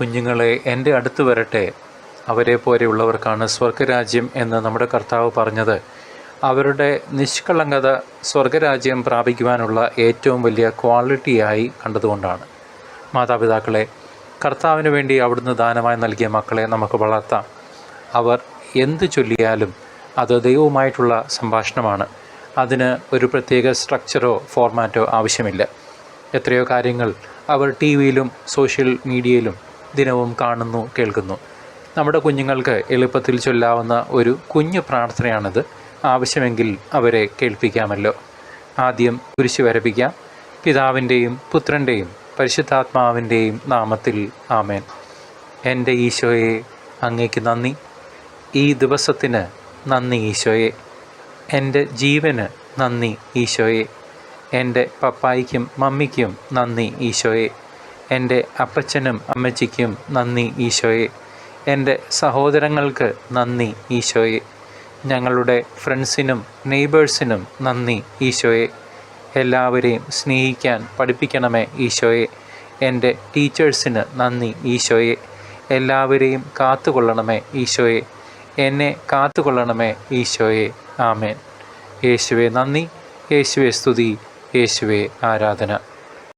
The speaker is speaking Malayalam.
കുഞ്ഞുങ്ങളെ എന്റെ അടുത്ത് വരട്ടെ. അവരെ പോലെയുള്ളവർക്കാണ് സ്വർഗരാജ്യം എന്ന് നമ്മുടെ കർത്താവ് പറഞ്ഞത്. അവരുടെ നിഷ്കളങ്കത സ്വർഗരാജ്യം പ്രാപിക്കുവാനുള്ള ഏറ്റവും വലിയ ക്വാളിറ്റിയായി കണ്ടതുകൊണ്ടാണ്. മാതാപിതാക്കളെ കർത്താവിന് വേണ്ടി അവിടുന്ന് ദാനമായി നൽകിയ മക്കളെ നമുക്ക് വളർത്താം. അവർ എന്ത് ചൊല്ലിയാലും അത് ദൈവവുമായിട്ടുള്ള സംഭാഷണമാണ്. അതിന് ഒരു പ്രത്യേക സ്ട്രക്ചറോ ഫോർമാറ്റോ ആവശ്യമില്ല. എത്രയോ കാര്യങ്ങൾ അവർ ടി വിയിലും സോഷ്യൽ മീഡിയയിലും ദിനവും കാണുന്നു കേൾക്കുന്നു. നമ്മുടെ കുഞ്ഞുങ്ങൾക്ക് എളുപ്പത്തിൽ ചൊല്ലാവുന്ന ഒരു കുഞ്ഞു പ്രാർത്ഥനയാണിത്. ആവശ്യമെങ്കിൽ അവരെ കേൾപ്പിക്കാമല്ലോ. ആദ്യം കുരിശു വരപ്പിക്കാം. പിതാവിന്റെയും പുത്രന്റെയും പരിശുദ്ധാത്മാവിന്റെയും നാമത്തിൽ ആമേൻ. എന്റെ ഈശോയെ അങ്ങേക്ക് നന്ദി. ഈ ദിവസത്തിന് നന്ദി ഈശോയെ. എന്റെ ജീവന് നന്ദി ഈശോയെ. എന്റെ പപ്പായിക്കും മമ്മിക്കും നന്ദി ഈശോയെ. എന്റെ അപ്പച്ചനും അമ്മച്ചിക്കും നന്ദി ഈശോയെ. എന്റെ സഹോദരങ്ങൾക്ക് നന്ദി ഈശോയെ. ഞങ്ങളുടെ ഫ്രണ്ട്സിനും നെയ്ബേഴ്സിനും നന്ദി ഈശോയെ. എല്ലാവരെയും സ്നേഹിക്കാൻ പഠിപ്പിക്കണമേ ഈശോയെ. എന്റെ ടീച്ചേഴ്സിന് നന്ദി ഈശോയെ. എല്ലാവരെയും കാത്തുകൊള്ളണമേ ഈശോയെ. എന്നെ കാത്തുകൊള്ളണമേ ഈശോയെ. ആമേൻ. യേശുവെ നന്ദി. യേശുവെ സ്തുതി. യേശുവെ ആരാധന.